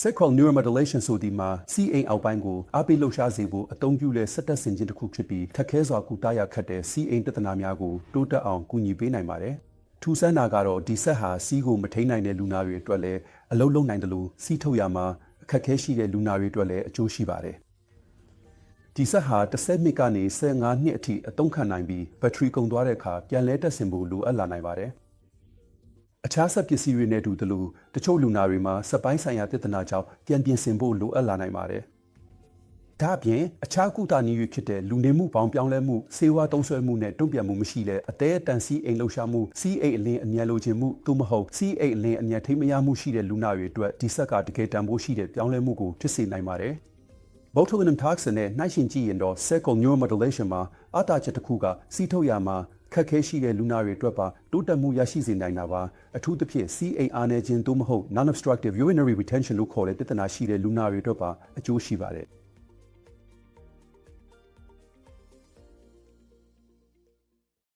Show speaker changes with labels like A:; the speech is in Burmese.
A: Sacral neuromodulation ဆိုဒီမှာ CA အောက်ပိုင်းကိုအားပေးလှုပ်ရှားစေဖို့အသုံးပြုတဲ့စက်တက်ဆင်ခြင်းတစ်ခုဖြစ်ပြီးခက်ခဲစွာကုသရခက်တဲ့ CA ပြဿနာများကိုတိုးတက်အောင်ကူညီပေးနိုင်ပါတယ်။ထူးဆန်းတာကတော့ဒီဆက်ဟာစီးကိုမထိန်နိုင်တဲ့လူနာတွေအတွက်လည်းအလုံးလုံးနိုင်တယ်လို့စီးထုတ်ရမှာအခက်ခဲရှိတဲ့လူနာတွေအတွက်လည်းအကျိုးရှိပါတယ်။ဒီဆက်ဟာ10မိနစ်ကနေ15နှစ်အထိအသုံးခံနိုင်ပြီးဘက်ထရီကုန်သွားတဲ့အခါပြန်လဲတက်ဆင်ဖို့လိုအပ်လာနိုင်ပါတယ်။ အခြားဆက်ပစ္စည်းတွေနဲ့တူသလိုတချို့လူနာတွေမှာစက်ပိုင်းဆိုင်ရာပြဿနာကြောင့်ပြန်ပြင်ဆင်ဖို့လိုအပ်လာနိုင်ပါတယ်။ဒါ့အပြင်အခြားကုသနည်းတွေဖြစ်တဲ့လူနေမှုပေါင်းပြောင်းလဲမှုစေဝါတုံးဆွဲမှုနဲ့တုံ့ပြန်မှုမရှိတဲ့အသေးအတန်စီအိမ်လှုပ်ရှားမှုစီအိမ်အလင်းအမြန်လိုချင်မှုသို့မဟုတ်စီအိမ်အလင်းအမြန်ထိမရမှုရှိတဲ့လူနာတွေအတွက်ဒီဆက်ကတကယ်တန်ဖိုးရှိတဲ့ပြောင်းလဲမှုကိုဖြစ်စေနိုင်ပါတယ်။ botulinum toxin နဲ့နှိုင်းယှဉ်ကြည့်ရင်တော့ sacral neuromodulation မှာအတားချက်တစ်ခုကစီးထုတ်ရမှာ ခက်ခဲရှိတဲ့လူနာတွေအတွက်ပါတိုးတက်မှုရရှိစေနိုင်တာပါအထူးသဖြင့် CA အားနည်းခြင်းသို့မဟုတ် non obstructive urinary retention လို့ခေါ်တဲ့ပြဿနာရှိတဲ့လူနာတွေအတွက်ပါအကျိုးရှိပါတယ်